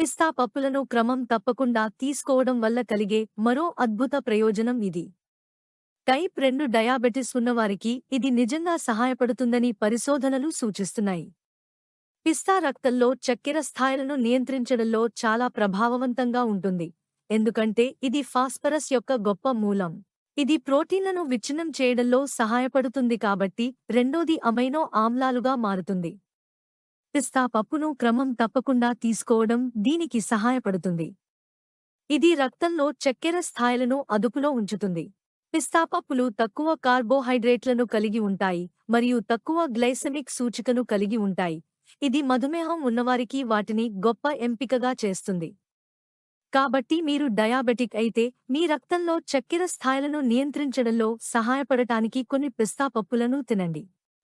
పిస్తా పప్పులను క్రమం తప్పకుండా తీసుకోవడం వల్ల కలిగే మరో అద్భుత ప్రయోజనం ఇది. టైప్ రెండు డయాబెటిస్ ఉన్నవారికి ఇది నిజంగా సహాయపడుతుందని పరిశోధనలు సూచిస్తున్నాయి. పిస్తా రక్తంలో చక్కెర స్థాయిలను నియంత్రించడంలో చాలా ప్రభావవంతంగా ఉంటుంది. ఎందుకంటే ఇది ఫాస్ఫరస్ యొక్క గొప్ప మూలం. ఇది ప్రోటీన్లను విచ్ఛిన్నం చేయడంలో సహాయపడుతుంది కాబట్టి రెండోది అమైనో ఆమ్లాలుగా మారుతుంది. పిస్తా పప్పును క్రమం తప్పకుండా తీసుకోవడం దీనికి సహాయపడుతుంది. ఇది రక్తంలో చక్కెర స్థాయిలను అదుపులో ఉంచుతుంది. పిస్తా పప్పులు తక్కువ కార్బోహైడ్రేట్లను కలిగి ఉంటాయి మరియు తక్కువ గ్లైసెమిక్ సూచికను కలిగి ఉంటాయి. ఇది మధుమేహం ఉన్నవారికి వాటిని గొప్ప ఎంపికగా చేస్తుంది. కాబట్టి మీరు డయాబెటిక్ అయితే మీ రక్తంలో చక్కెర స్థాయిలను నియంత్రించడంలో సహాయపడటానికి కొన్ని పిస్తా పప్పులను తినండి.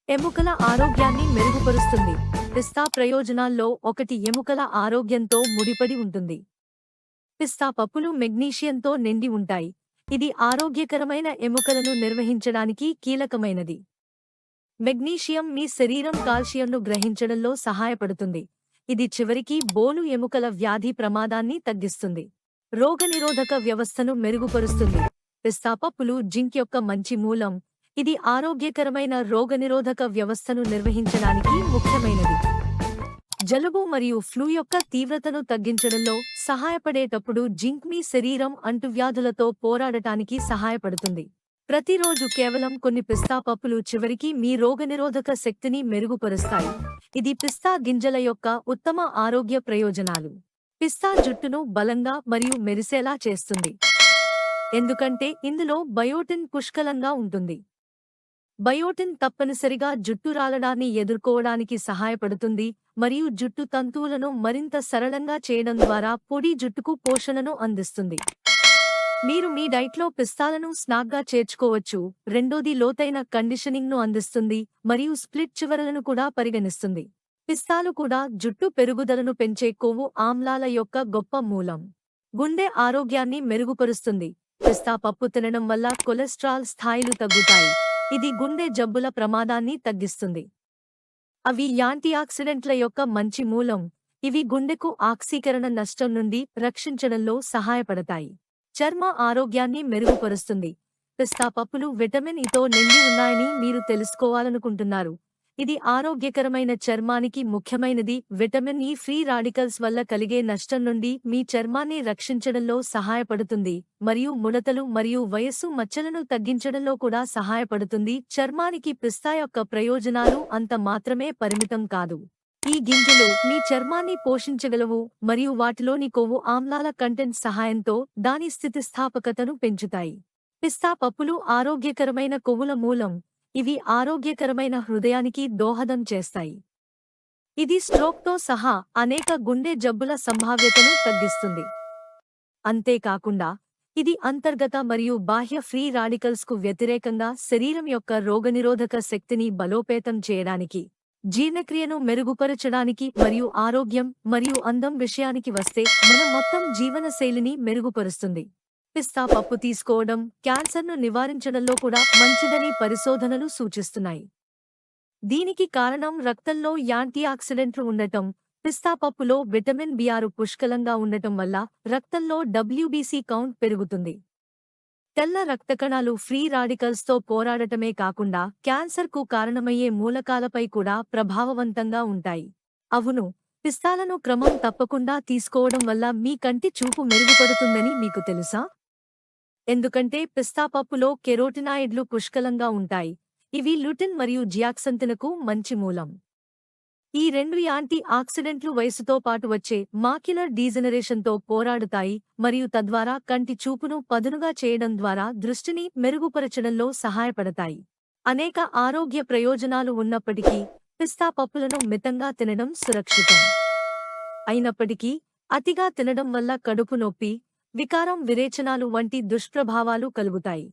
ఎముకల ఆరోగ్యాన్ని మెరుగుపరుస్తుంది. పిస్తా ప్రయోజనాల్లో ఒకటి ఎముకల ఆరోగ్యంతో ముడిపడి ఉంటుంది. పిస్తా పప్పులు మెగ్నీషియంతో నిండి ఉంటాయి. ఇది ఆరోగ్యకరమైన ఎముకలను నిర్వహించడానికి కీలకమైనది. మెగ్నీషియం మీ శరీరం కాల్షియంను గ్రహించడంలో సహాయపడుతుంది. ఇది చివరికి బోలు ఎముకల వ్యాధి ప్రమాదాన్ని తగ్గిస్తుంది. రోగనిరోధక వ్యవస్థను మెరుగుపరుస్తుంది. పిస్తా పప్పులు జింక్ యొక్క మంచి మూలం. ఇది ఆరోగ్యకరమైన రోగనిరోధక వ్యవస్థను నిర్వహించడానికి ముఖ్యమైనది. జలుబు మరియు ఫ్లూ యొక్క తీవ్రతను తగ్గించడంలో సహాయపడేటప్పుడు జింక్ మీ శరీరం అంటువ్యాధులతో పోరాడటానికి సహాయపడుతుంది. ప్రతిరోజు కేవలం కొన్ని పిస్తా పప్పులు చివరికి మీ రోగనిరోధక శక్తిని మెరుగుపరుస్తాయి. ఇది పిస్తా గింజల యొక్క ఉత్తమ ఆరోగ్య ప్రయోజనాలు. పిస్తా జుట్టును బలంగా మరియు మెరిసేలా చేస్తుంది. ఎందుకంటే ఇందులో బయోటిన్ పుష్కలంగా ఉంటుంది. బయోటిన్ తప్పనిసరిగా జుట్టు రాలడాన్ని ఎదుర్కోవడానికి సహాయపడుతుంది మరియు జుట్టు తంతువులను మరింత సరళంగా చేయడం ద్వారా పొడి జుట్టుకు పోషణను అందిస్తుంది. మీరు మీ డైట్లో పిస్తాలను స్నాక్గా చేర్చుకోవచ్చు. రెండోది లోతైన కండిషనింగ్ను అందిస్తుంది మరియు స్ప్లిట్ చివరలను కూడా పరిగణిస్తుంది. పిస్తాలు కూడా జుట్టు పెరుగుదలను పెంచే కొవ్వు ఆమ్లాల యొక్క గొప్ప మూలం. గుండె ఆరోగ్యాన్ని మెరుగుపరుస్తుంది. పిస్తా పప్పు తినడం వల్ల కొలెస్ట్రాల్ స్థాయిలు తగ్గుతాయి. ఇది గుండె జబ్బుల ప్రమాదాన్ని తగ్గిస్తుంది. అవి యాంటీఆక్సిడెంట్ల యొక్క మంచి మూలం. ఇవి గుండెకు ఆక్సీకరణ నష్టం నుండి రక్షించడంలో సహాయపడతాయి. చర్మ ఆరోగ్యాన్ని మెరుగుపరుస్తుంది. పిస్తా పప్పులు విటమిన్ ఇతో నిండి ఉన్నాయని మీరు తెలుసుకోవాలనుకుంటున్నారు. ఇది ఆరోగ్యకరమైన చర్మానికి ముఖ్యమైనది. విటమిన్ ఈ ఫ్రీ రాడికల్స్ వల్ల కలిగే నష్టం నుండి మీ చర్మాన్ని రక్షించడంలో సహాయపడుతుంది. మరియు ముడతలు మరియు వయస్సు మచ్చలను తగ్గించడంలో కూడా సహాయపడుతుంది. చర్మానికి పిస్తా యొక్క ప్రయోజనాలు అంత మాత్రమే పరిమితం కాదు. ఈ గింజలు మీ చర్మాన్ని పోషించగలవు మరియు వాటిలోని కొవ్వు ఆమ్లాల కంటెంట్ సహాయంతో దాని స్థితిస్థాపకతను పెంచుతాయి. పిస్తా పప్పులు ఆరోగ్యకరమైన కొవ్వుల మూలం. ఇవి ఆరోగ్యకరమైన హృదయానికి దోహదం చేస్తాయి. ఇది స్ట్రోక్తో సహా అనేక గుండె జబ్బుల సంభావ్యతను తగ్గిస్తుంది. అంతేకాకుండా ఇది అంతర్గత మరియు బాహ్య ఫ్రీ రాడికల్స్కు వ్యతిరేకంగా శరీరం యొక్క రోగనిరోధక శక్తిని బలోపేతం చేయడానికి జీర్ణక్రియను మెరుగుపరచడానికి మరియు ఆరోగ్యం మరియు అందం విషయానికి వస్తే మన మొత్తం జీవనశైలిని మెరుగుపరుస్తుంది. పిస్తా పప్పు తీసుకోవడం క్యాన్సర్ను నివారించడంలో కూడా మంచిదని పరిశోధనలు సూచిస్తున్నాయి. దీనికి కారణం రక్తంలో యాంటీఆక్సిడెంట్లు ఉండటం పిస్తా పప్పులో విటమిన్ బిఆరు పుష్కలంగా ఉండటం వల్ల రక్తంలో డబ్ల్యూబీసీ కౌంట్ పెరుగుతుంది. తెల్ల రక్తకణాలు ఫ్రీ రాడికల్స్తో పోరాడటమే కాకుండా క్యాన్సర్కు కారణమయ్యే మూలకాలపై కూడా ప్రభావవంతంగా ఉంటాయి. అవును పిస్తాలను క్రమం తప్పకుండా తీసుకోవడం వల్ల మీ కంటి చూపు మెరుగుపడుతుందని మీకు తెలుసా? ఎందుకంటే పిస్తా పప్పులో కెరోటినాయిడ్లు పుష్కలంగా ఉంటాయి. ఇవి లుటిన్ మరియు జియాక్సంతినకు మంచి మూలం. ఈ రెండు యాంటీ ఆక్సిడెంట్లు వయసుతో పాటు వచ్చే మాక్యులర్ డీజనరేషన్తో పోరాడుతాయి మరియు తద్వారా కంటి చూపును పదునుగా చేయడం ద్వారా దృష్టిని మెరుగుపరచడంలో సహాయపడతాయి. అనేక ఆరోగ్య ప్రయోజనాలు ఉన్నప్పటికీ పిస్తా పప్పులను మితంగా తినడం సురక్షితం. అయినప్పటికీ అతిగా తినడం వల్ల కడుపు నొప్పి వికారం విరేచనాలు వంటి దుష్ప్రభావాలు కలుగుతాయి.